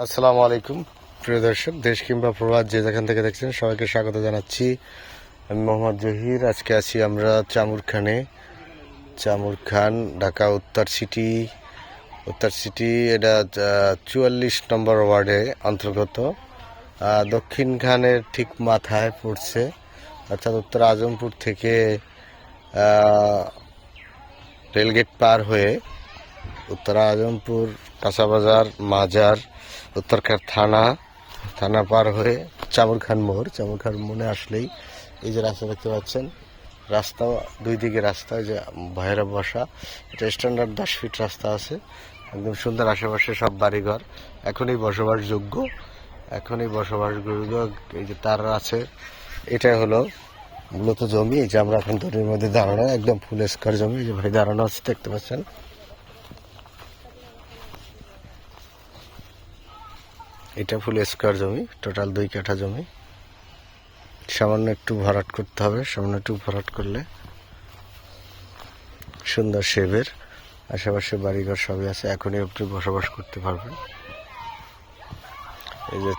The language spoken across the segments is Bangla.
আসসালামু আলাইকুম, প্রিয় দর্শক, দেশ কিংবা প্রবাদ যে যেখান থেকে দেখছেন, সবাইকে স্বাগত জানাচ্ছি। আমি মোহাম্মদ জহির, আজকে আছি আমরা চামুরখানে। চামুর খান ঢাকা, উত্তর সিটি। উত্তর সিটি, এটা চুয়াল্লিশ নম্বর ওয়ার্ডে অন্তর্গত। দক্ষিণ খানের ঠিক মাথায় পড়ছে, অর্থাৎ উত্তর আজমপুর থেকে রেলগেট পার হয়ে উত্তর আজমপুর কাঁচাবাজার, মাজার উত্তরকার থানা থানা পার হয়ে চামর চামুরখান মোড়। চামুরখান মোড়ে আসলেই এই যে রাস্তা দেখতে পাচ্ছেন, রাস্তা, দুই দিকে রাস্তা যে ভাইয়েরা বসা। এটা স্ট্যান্ডার্ড দশ ফিট রাস্তা আছে। একদম সুন্দর আশেপাশে সব বাড়িঘর। এখনই বসবাসযোগ্য। এখনই বসবাসযোগ্য। এই যে তার আছে। এটা হলো মূলত জমি। এই যে আমরা এখন দড়ির মধ্যে দাঁড়ানো, একদম ফুল স্কোয়ার জমি। এই যে ভাই দাঁড়ানো আছে, দেখতে পাচ্ছেন। এটা ফুল স্কোয়ার জমি, টোটাল দুই কাঠা জমি। সামান্য একটু ভরাট করতে হবে, সামান্য একটু ভরাট করলে সুন্দর শেভের আশেপাশে বাড়িঘর সবই আছে। এখনই আপনি বসবাস করতে পারবেন। এই যে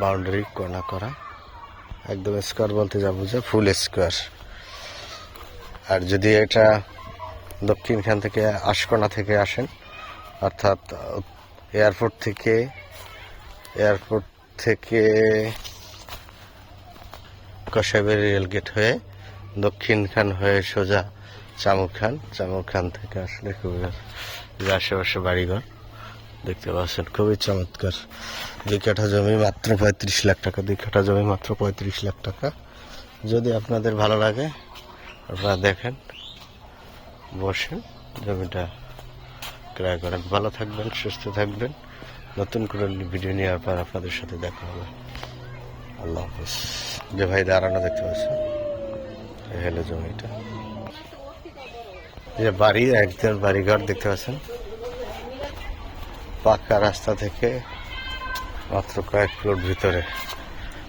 বাউন্ডারি কোনা করা, একদম স্কোয়ার বলতে যা বুঝে ফুল স্কোয়ার। আর যদি এটা দক্ষিণখান থেকে আশকোনা থেকে আসেন, অর্থাৎ এয়ারপোর্ট থেকে এয়ারপোর্ট থেকে কষাইবাড়ি রেলগেট হয়ে দক্ষিণ খান হয়ে সোজা চামুক খান চামুক খান থেকে আসলে যে আশেপাশে বাড়িঘর দেখতে পাচ্ছেন। খুবই চমৎকার। দুই কাঠা জমি, মাত্র পঁয়ত্রিশ লাখ টাকা। দুই কাঠা জমি, মাত্র পঁয়ত্রিশ লাখ টাকা। যদি আপনাদের ভালো লাগে, আপনারা দেখেন, বসেন, জমিটা ক্রয় করেন। ভালো থাকবেন, সুস্থ থাকবেন। নতুন করে ভিডিও নেওয়ার পর আপনাদের সাথে দেখা হবে। আল্লাহ হাফিজ। যে ভাই দাঁড়ানো দেখতে পাচ্ছেন, এই হলো জমিটা যে বাড়ি, একজন বাড়িঘর দেখতে পাচ্ছেন। পাকা রাস্তা থেকে মাত্র কয়েক ফ্লোর ভিতরে।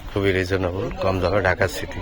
খুবই রিজনেবল কম দামে ঢাকা সিটি